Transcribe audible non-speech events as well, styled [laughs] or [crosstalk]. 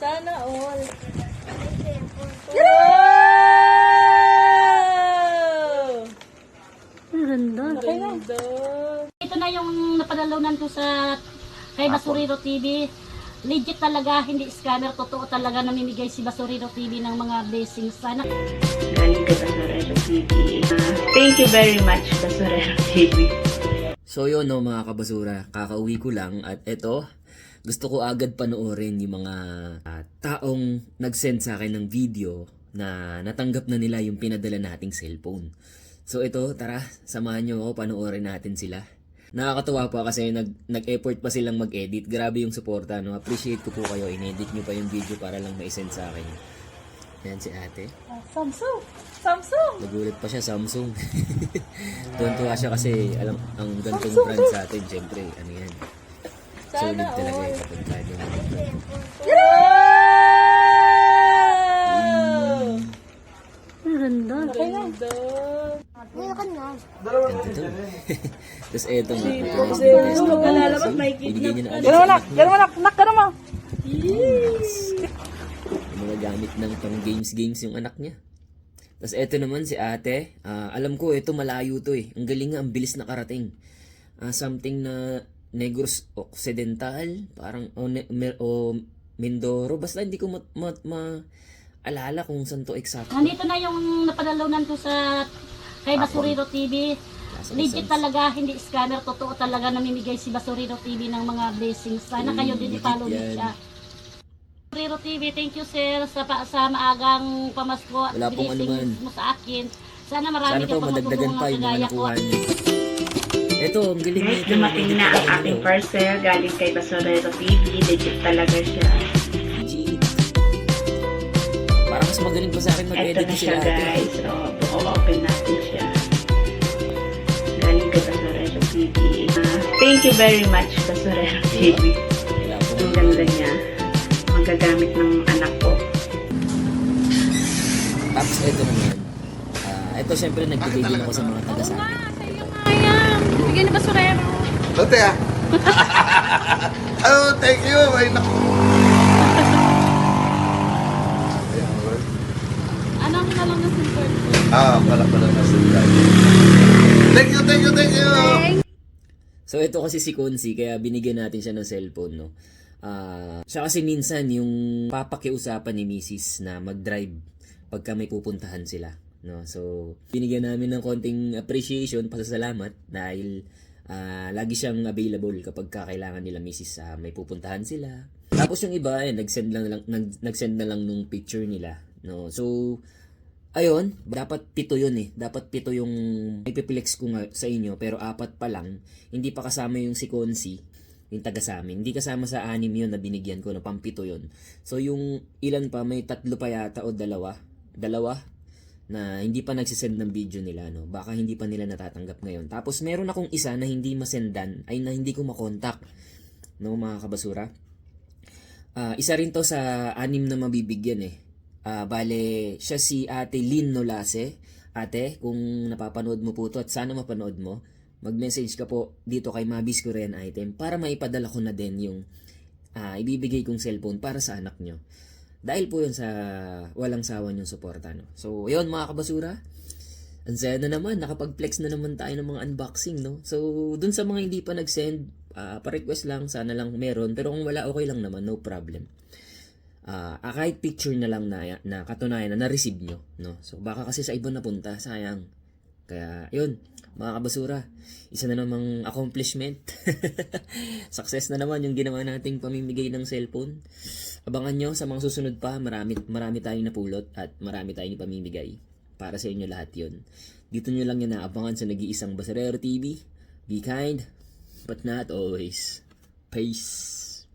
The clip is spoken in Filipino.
Sana all. Wow! Ang ganda. Ganda. Ito na yung napadalunan ko sa kay Basuriro TV. Legit talaga, hindi scammer. Totoo talaga namimigay si Basuriro TV ng mga blessings. Sana galing kay Basurero TV. Thank you very much, Basurero TV. So yun no mga kabasura, kakauwi ko lang at eto, gusto ko agad panoorin yung mga ah, taong nag-send sa akin ng video na natanggap na nila yung pinadala nating cellphone. So ito, tara, samahan nyo ako, panoorin natin sila. Nakakatuwa pa kasi nag, nag-effort pa silang mag-edit. Grabe yung suporta, no? Appreciate ko po kayo. Inedit nyo pa yung video para lang ma-send sa akin. Yan si ate. Samsung! Samsung! Nagulat pa siya, Samsung. [laughs] Tuwan-tuwa siya kasi alam ang gantong brand sa atin, syempre, ano yan. Solid Sana talaga all. eh kapag ang ganda. Ganda. Ganito to. [laughs] Tapos eto nga, ito Binigyan niya na agad. Ganun anak! Ganun anak! Nak! Ganun mo! Yung mga gamit ng pang games-games yung anak niya. Tapos eto naman si ate, ah, alam ko ito malayo to eh. Ang galing nga, ang bilis nakarating. Ah, something na Negros Occidental, parang o, ne, Mer- o Mindoro, basta hindi ko ma, ma, ma- alala kung saan to exact. Nandito na yung napadalunan ko sa kay Basuriro TV. Legit talaga, hindi scammer. Totoo talaga namimigay si Basuriro TV ng mga blessings. Sana kayo din i-follow yan. din siya. Basuriro TV, thank you sir sa, pa, sa maagang pamasko at Wala blessings mo sa akin. Sana marami Sana ka po madagdagan pa yung mga nakuha niyo. [laughs] Ito, ang galing Guys, nito. dumating na ang aking parcel galing kay Basurero TV. Legit talaga siya. Legit. Parang mas magaling pa sa akin Ito mag-edit na si siya, ate. guys. So, o-open natin siya. Galing kay Basurero TV. Ah, thank you very much, Basurero TV. Wala pong Ang ganda niya. Magagamit ng anak ko. Tapos ito naman. Ah, ito syempre nagbigay din ako sa mga taga sa akin. Lote ah. [laughs] oh, thank you. Ay, naku. Ano ang na lang na silver? Ah, pala pala na Thank you, thank you, thank you. So ito kasi si Konsi, kaya binigyan natin siya ng cellphone, no? Ah, siya kasi minsan yung papakiusapan ni Mrs. na mag-drive pagka may pupuntahan sila, no? So, binigyan namin ng konting appreciation, pasasalamat dahil ah, lagi siyang available kapag kakailangan nila Mrs. sa may pupuntahan sila. Tapos yung iba, eh, nag-send lang, lang nag, nag-send na lang nung picture nila, no? So, Ayun, dapat pito yun eh. Dapat pito yung ipiplex ko nga sa inyo, pero apat pa lang. Hindi pa kasama yung si Konsi, yung taga sa amin. Hindi kasama sa anim yun na binigyan ko, na pampito yun. So yung ilan pa, may tatlo pa yata o dalawa. Dalawa na hindi pa nagsisend ng video nila, no? Baka hindi pa nila natatanggap ngayon. Tapos meron akong isa na hindi masendan, ay na hindi ko makontak, no mga kabasura. Ah, isa rin to sa anim na mabibigyan eh. Ah, bale, siya si Ate Lynn Nolase. Ate, kung napapanood mo po to at sana mapanood mo, mag-message ka po dito kay Mabis Korean Item para maipadala ko na din yung ah, ibibigay kong cellphone para sa anak nyo. Dahil po yun sa walang sawa yung suporta. No? So, yun mga kabasura. Ang saya na naman, nakapag-flex na naman tayo ng mga unboxing, no? So, dun sa mga hindi pa nag-send, ah, pa-request lang, sana lang meron. Pero kung wala, okay lang naman, no problem. Ah, ah, kahit picture na lang na, na katunayan na na-receive nyo, no? So, baka kasi sa iba napunta, sayang. Kaya, yun, mga kabasura, isa na namang accomplishment. [laughs] Success na naman yung ginawa nating pamimigay ng cellphone. Abangan nyo sa mga susunod pa, marami, marami tayong napulot at marami tayong ipamimigay. Para sa inyo lahat yun. Dito nyo lang yan naabangan sa nag-iisang Baserero TV. Be kind, but not always. Peace.